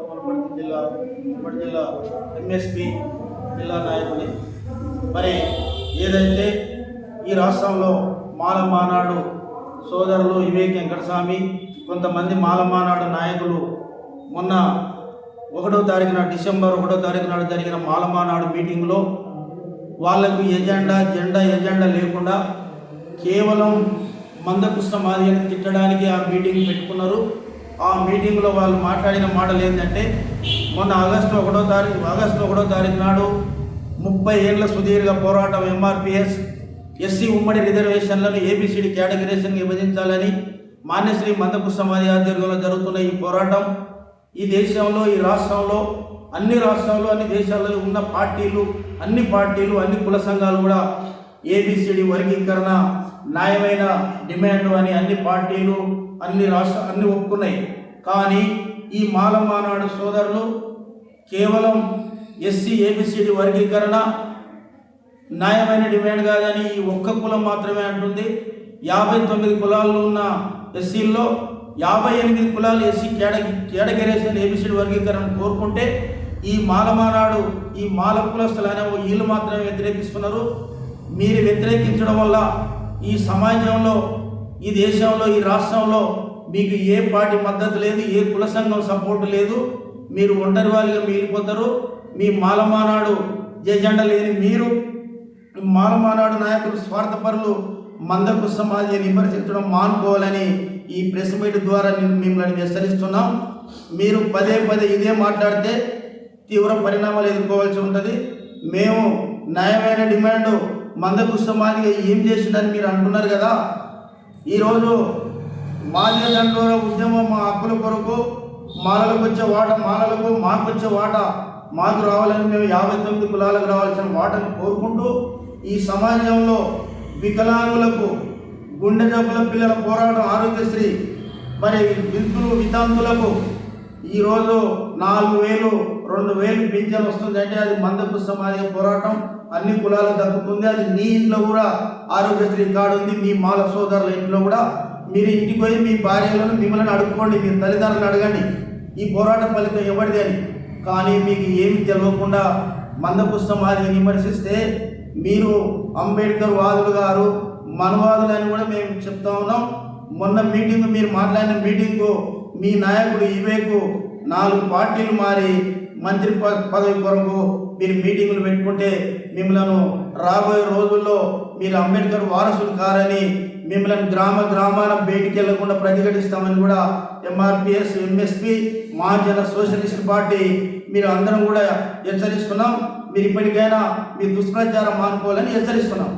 ఉమ్మడి జిల్లా ఉమ్మడి జిల్లా ఎంఎస్పి జిల్లా నాయకుని. మరి ఏదైతే ఈ రాష్ట్రంలో మాల మానాడు సోదరులు వివేక్ వెంకటస్వామి కొంతమంది మాల మానాడు నాయకులు మొన్న ఒకటో తారీఖున డిసెంబర్ ఒకటో తారీఖు నాడు జరిగిన మాలమానాడు మీటింగ్లో వాళ్ళకు ఎజెండా జెండా ఎజెండా లేకుండా కేవలం మందకృష్ణ మాదిగని తిట్టడానికి ఆ మీటింగ్ పెట్టుకున్నారు. ఆ మీటింగ్లో వాళ్ళు మాట్లాడిన మాటలు ఏంటంటే మొన్న ఆగస్టు ఒకటో తారీఖు ఆగస్టు ఒకటో తారీఖు నాడు ముప్పై ఏళ్ళ సుదీర్ఘ పోరాటం ఎంఆర్పిఎస్ ఎస్సీ ఉమ్మడి రిజర్వేషన్లను ఏబిసిడి కేటగిరేషన్ విభజించాలని మాన్యశ్రీ మందకృష్ణ సమాధి ఆధ్వర్యంలో జరుగుతున్న ఈ పోరాటం ఈ దేశంలో ఈ రాష్ట్రంలో అన్ని రాష్ట్రాల్లో అన్ని దేశాల్లో ఉన్న పార్టీలు అన్ని పార్టీలు అన్ని కుల సంఘాలు కూడా ఏబిసిడి వర్గీకరణ న్యాయమైన డిమాండ్ అని అన్ని పార్టీలు అన్ని రాష్ట్ర అన్ని ఒప్పుకున్నాయి. కానీ ఈ మాలమానాడు సోదరులు కేవలం ఎస్సీ ఏబిసిడి వర్గీకరణ న్యాయమైన డిమాండ్ కాదని ఈ ఒక్క కులం మాత్రమే అంటుంది. యాభై తొమ్మిది కులాల్లో ఉన్న ఎస్సీల్లో యాభై ఎనిమిది కులాలు ఎస్సీ కేడ కేడగిరేసిన ఏబిసిడి వర్గీకరణ కోరుకుంటే ఈ మాలమానాడు ఈ మాల కులస్తులు అనే వీళ్ళు మాత్రమే వ్యతిరేకిస్తున్నారు. మీరు వ్యతిరేకించడం వల్ల ఈ సమాజంలో ఈ దేశంలో ఈ రాష్ట్రంలో మీకు ఏ పార్టీ మద్దతు లేదు ఏ కుల సంఘం సపోర్ట్ లేదు మీరు ఒంటరి వారిగా మిగిలిపోతారు. మీ మాలమానాడు జెండా లేని మీరు మాలమానాడు నాయకులు స్వార్థపరులు మందకు సమాజాన్ని విమర్శించడం మానుకోవాలని ఈ ప్రెస్ మీట్ ద్వారా నేను మిమ్మల్ని హెచ్చరిస్తున్నాం. మీరు పదే పదే ఇదే మాట్లాడితే తీవ్ర పరిణామాలు ఎదుర్కోవాల్సి ఉంటుంది. మేము న్యాయమైన డిమాండ్ మందకు సమాధిగా ఏం చేసిందని మీరు అంటున్నారు కదా ఈరోజు మాదిగ దండోర ఉద్యమం మా హక్కుల కొరకు మాలలకు వచ్చే వాట మాలలకు మాకు వచ్చే వాట మాకు రావాలని మేము యాభై తొమ్మిది కులాలకు రావాల్సిన వాటను కోరుకుంటూ ఈ సమాజంలో వికలాంగులకు గుండె జబ్బుల పిల్లల పోరాటం ఆరోగ్యశ్రీ మరి వింతులు వితాంతులకు ఈరోజు నాలుగు వేలు రెండు వేలు పింఛన్ వస్తుంది అంటే అది మందపు సమాజ పోరాటం. అన్ని కులాలు దక్కుతుంది. అది మీ ఇంట్లో కూడా ఆరోగ్యశ్రీ కార్డు ఉంది. మీ మాల సోదరుల ఇంట్లో కూడా. మీరు ఇంటికి పోయి మీ భార్యలను మిమ్మల్ని అడుక్కోండి. మీ తల్లిదండ్రులను అడగండి. ఈ పోరాట ఫలితం ఎవరిది అని. కానీ మీకు ఏమి తెలియకుండా మందపు సమాధిని విమర్శిస్తే మీరు అంబేద్కర్ వాదులు గారు మనవాదులు అని కూడా మేము చెప్తా ఉన్నాం. మొన్న మీటింగ్ మీరు మాట్లాడిన మీటింగు మీ నాయకుడు ఇవేకు నాలుగు పార్టీలు మారి మంత్రి పదవి కొరకు మీరు మీటింగులు పెట్టుకుంటే మిమ్మల్ని రాబోయే రోజుల్లో మీరు అంబేద్కర్ వారసులు కారని మిమ్మల్ని గ్రామ గ్రామాన బయటికి వెళ్ళకుండా ప్రతిఘటిస్తామని కూడా MRPS MSP Mahajana socialist party మీరు అందరం కూడా హెచ్చరిస్తున్నాం. మీరు ఇప్పటికైనా మీ దుష్ప్రచారం మానుకోవాలని హెచ్చరిస్తున్నాం.